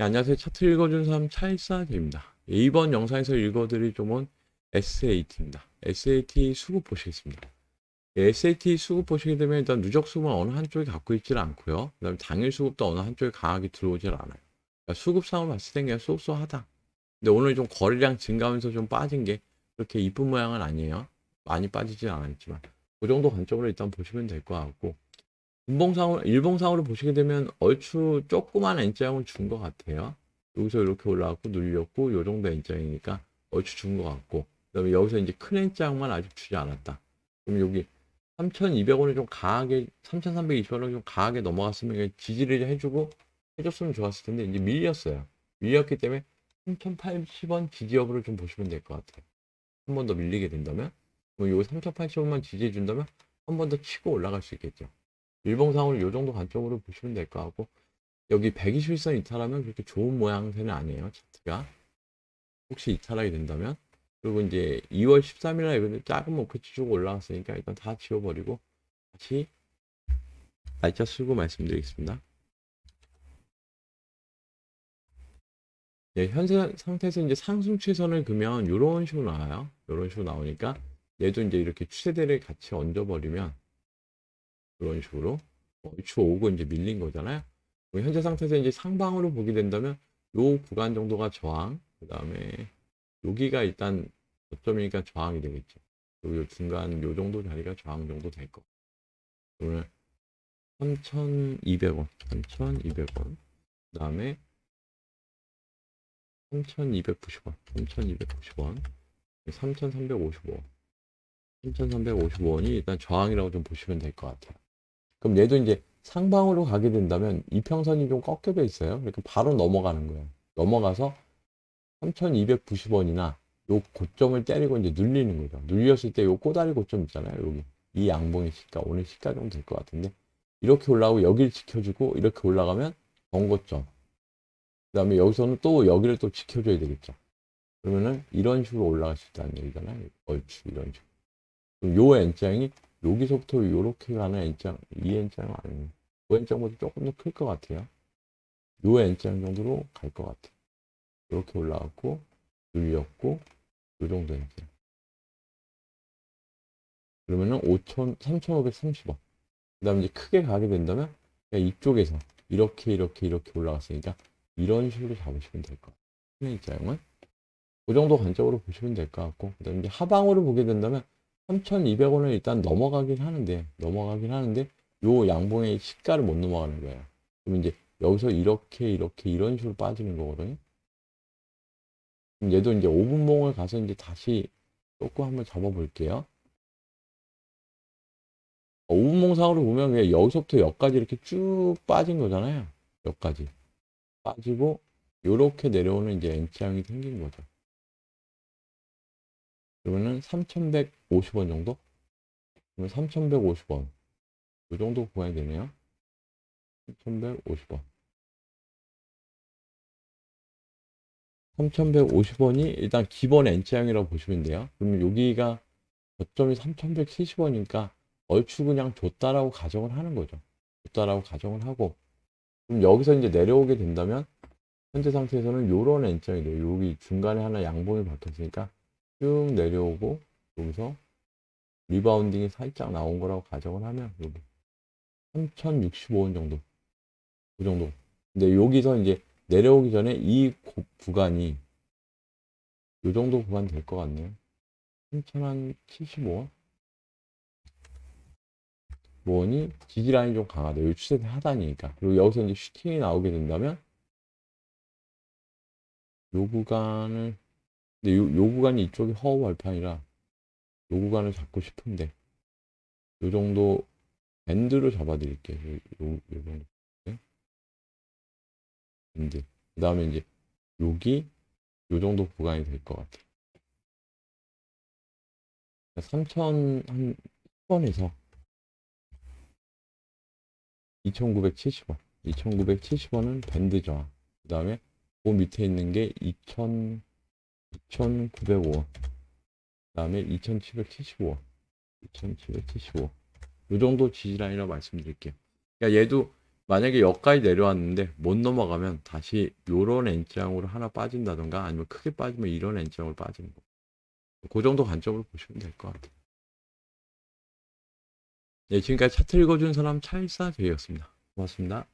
네, 안녕하세요. 차트 읽어준 사람 차일사입니다. 이번 영상에서 읽어드릴 종은 SAT입니다. SAT 수급 보시겠습니다. 예, SAT 수급 보시게 되면 일단 누적 수급은 어느 한쪽이 갖고 있지는 않고요. 그 다음에 당일 수급도 어느 한쪽이 강하게 들어오질 않아요. 그러니까 수급상을 봤을 땐 그냥 쏘쏘하다. 근데 오늘 좀 거래량 증가하면서 좀 빠진 게 그렇게 이쁜 모양은 아니에요. 많이 빠지진 않았지만 그 정도 관점으로 일단 보시면 될 것 같고 분봉상으로 일봉상으로 보시게 되면 얼추 조그만 N자형을 준 것 같아요. 여기서 이렇게 올라왔고 눌렸고 요 정도 N자형이니까 얼추 준 것 같고 그다음에 여기서 이제 큰 N자형만 아직 주지 않았다. 그럼 여기 3,200원을 좀 강하게 3,320원을 좀 강하게 넘어갔으면 지지를 해주고 해줬으면 좋았을 텐데 이제 밀렸어요. 밀렸기 때문에 3,080원 지지 여부를 좀 보시면 될 것 같아요. 한 번 더 밀리게 된다면 뭐 요거 3,080원만 지지해 준다면 한 번 더 치고 올라갈 수 있겠죠. 일봉상으로 이 정도 관점으로 보시면 될것 같고 여기 121선 이탈하면 그렇게 좋은 모양새는 아니에요 차트가. 혹시 이탈하게 된다면? 그리고 이제 2월 13일 날 이번에 작은 목표치 주고 올라갔으니까 일단 다 지워버리고 다시 날짜 쓰고 말씀드리겠습니다. 네, 현재 상태에서 이제 상승 추세선을 그면 이런 식으로 나와요. 이런 식으로 나오니까 얘도 이제 이렇게 추세대를 같이 얹어버리면 이런 식으로 얼추 오고 이제 밀린 거잖아요. 현재 상태에서 이제 상방으로 보게 된다면 요 구간 정도가 저항, 그 다음에 여기가 일단 저점이니까 저항이 되겠죠. 그리고 요 중간 요 정도 자리가 저항 정도 될 거. 오늘 3,200원, 3,200원, 그 다음에 3,290원, 3,290원, 3,355원. 3,355원이 일단 저항이라고 좀 보시면 될 것 같아요. 그럼 얘도 이제 상방으로 가게 된다면 이평선이 좀 꺾여져 있어요. 그러니까 바로 넘어가는 거예요. 넘어가서 3,290원이나 요 고점을 때리고 이제 눌리는 거죠. 눌렸을 때 요 꼬다리 고점 있잖아요. 여기 이 양봉의 시가 오늘 시가 정도 될 것 같은데 이렇게 올라오고 여기를 지켜주고 이렇게 올라가면 정고점. 그 다음에 여기서는 또 여기를 또 지켜줘야 되겠죠. 그러면은 이런 식으로 올라갈 수 있다는 얘기잖아요. 얼추 이런 식으로. 그럼 요 N장이 여기서부터 요렇게 가는 N장, 이 N장은 아니에요. 그 N장보다 조금 더 클 것 같아요. 요 N장 정도로 갈 것 같아요. 이렇게 올라갔고, 눌렸고, 요 정도 N장. 그러면은 5천, 3,530원. 그 다음에 이제 크게 가게 된다면, 이쪽에서 이렇게, 이렇게, 이렇게 올라갔으니까, 이런 식으로 잡으시면 될 것 같아요. N장은. 그 정도 관점으로 보시면 될 것 같고, 그 다음에 이제 하방으로 보게 된다면, 3,200원을 일단 넘어가긴 하는데, 넘어가긴 하는데, 요 양봉의 시가를 못 넘어가는 거예요. 그럼 이제 여기서 이렇게, 이렇게, 이런 식으로 빠지는 거거든요. 얘도 이제 5분봉을 가서 이제 다시 조금 한번 잡아볼게요. 5분봉 상으로 보면 그냥 여기서부터 여기까지 이렇게 쭉 빠진 거잖아요. 여기까지. 빠지고, 요렇게 내려오는 이제 N자형이 생긴 거죠. 그러면은 3,150원 정도? 그러면 3,150원. 이 정도 구간이 되네요. 3,150원. 3,150원이 일단 기본 N자형이라고 보시면 돼요. 그러면 여기가 저점이 3,170원이니까 얼추 그냥 줬다라고 가정을 하는 거죠. 줬다라고 가정을 하고 그럼 여기서 이제 내려오게 된다면 현재 상태에서는 요런 N자형이 돼요. 여기 중간에 하나 양봉이 박혔으니까 쭉 내려오고 여기서 리바운딩이 살짝 나온 거라고 가정을 하면 여기 3065원 정도 그 정도. 근데 여기서 이제 내려오기 전에 이 고- 구간이 요 정도 구간 될 것 같네요. 3075원? 5원이 지지라인이 좀 강하다. 요 추세 하단이니까. 그리고 여기서 이제 슈팅이 나오게 된다면 요 구간을 근데 요, 요 구간이 이쪽이 허우 발판이라 요 구간을 잡고 싶은데 요 정도 밴드로 잡아드릴게요. 요, 요, 요 정도. 네? 밴드. 그 다음에 이제 여기 요 정도 구간이 될 것 같아요. 3,000, 한 10원에서 2,970원. 2,970원은 밴드 저항. 그 다음에 그 밑에 있는 게 2,000, 2,905원. 그 다음에 2,775원. 2,775원. 이 정도 지지라인이라고 말씀드릴게요. 그러니까 얘도 만약에 여기까지 내려왔는데 못 넘어가면 다시 요런 N장으로 하나 빠진다던가 아니면 크게 빠지면 이런 N장으로 빠지는 거. 그 정도 관점으로 보시면 될 것 같아요. 네, 지금까지 차트 읽어준 사람 찰사되었습니다. 고맙습니다.